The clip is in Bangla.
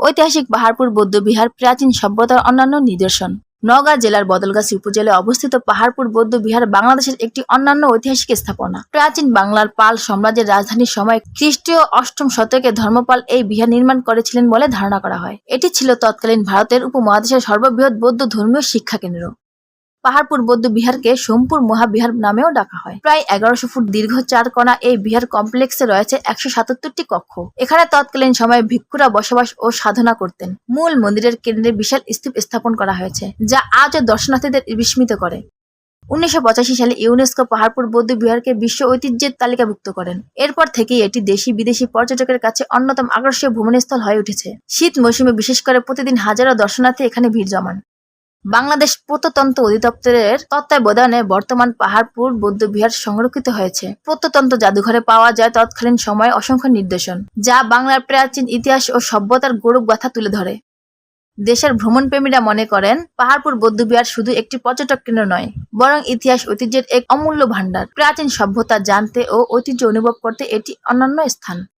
ঐতিহাসিক পাহাড়পুর বৌদ্ধবিহার প্রাচীন সভ্যতার অন্যান্য নিদর্শন। নওগাঁ জেলার বদলগাছি উপজেলায় অবস্থিত পাহাড়পুর, বৌদ্ধ বিহার বাংলাদেশের একটি অন্যান্য ঐতিহাসিক স্থাপনা। প্রাচীন বাংলার পাল সাম্রাজ্যের রাজধানীর সময় খ্রিস্টীয় অষ্টম শতকে ধর্মপাল এই বিহার নির্মাণ করেছিলেন বলে ধারণা করা হয়। এটি ছিল তৎকালীন ভারতের উপমহাদেশের সর্ববৃহৎ বৌদ্ধ ধর্মীয় শিক্ষা কেন্দ্র পাহাড়পুর বৌদ্ধ বিহারকে সোমপুর মহাবিহার নামেও ডাকা হয়। প্রায় এগারোশো ফুট দীর্ঘ চার কোণা এই বিহার কমপ্লেক্সে রয়েছে একশো সাতাত্তরটি কক্ষ। এখানে তৎকালীন সময়ে ভিক্ষুরা বসবাস ও সাধনা করতেন। মূল মন্দিরের কেন্দ্রে বিশাল স্তূপ স্থাপন করা হয়েছে, যা আজও দর্শনার্থীদের বিস্মিত করে। উনিশশো পঁচাশি সালে ইউনেস্কো পাহাড়পুর বৌদ্ধ বিহারকে বিশ্ব ঐতিহ্যের তালিকাভুক্ত করেন। এরপর থেকেই এটি দেশি বিদেশি পর্যটকের কাছে অন্যতম আকর্ষণীয় ভ্রমণস্থল হয়ে উঠেছে। শীত মৌসুমে বিশেষ করে প্রতিদিন হাজারো দর্শনার্থী এখানে ভিড় জমান। বাংলাদেশ প্রত্নতন্ত্র অধিদপ্তরের তত্ত্বাবধানে বর্তমান পাহাড়পুর বৌদ্ধবিহার সংরক্ষিত হয়েছে। প্রত্নতন্ত্র জাদুঘরে পাওয়া যায় তৎকালীন সময়ে অসংখ্য নির্দেশন যা বাংলার প্রাচীন ইতিহাস ও সভ্যতার গৌরব গাথা তুলে ধরে। দেশের ভ্রমণপ্রেমীরা মনে করেন, পাহাড়পুর বৌদ্ধবিহার শুধু একটি পর্যটক কেন্দ্র নয়, বরং ইতিহাস ঐতিহ্যের এক অমূল্য ভাণ্ডার। প্রাচীন সভ্যতা জানতে ও ঐতিহ্য অনুভব করতে এটি অনন্য স্থান।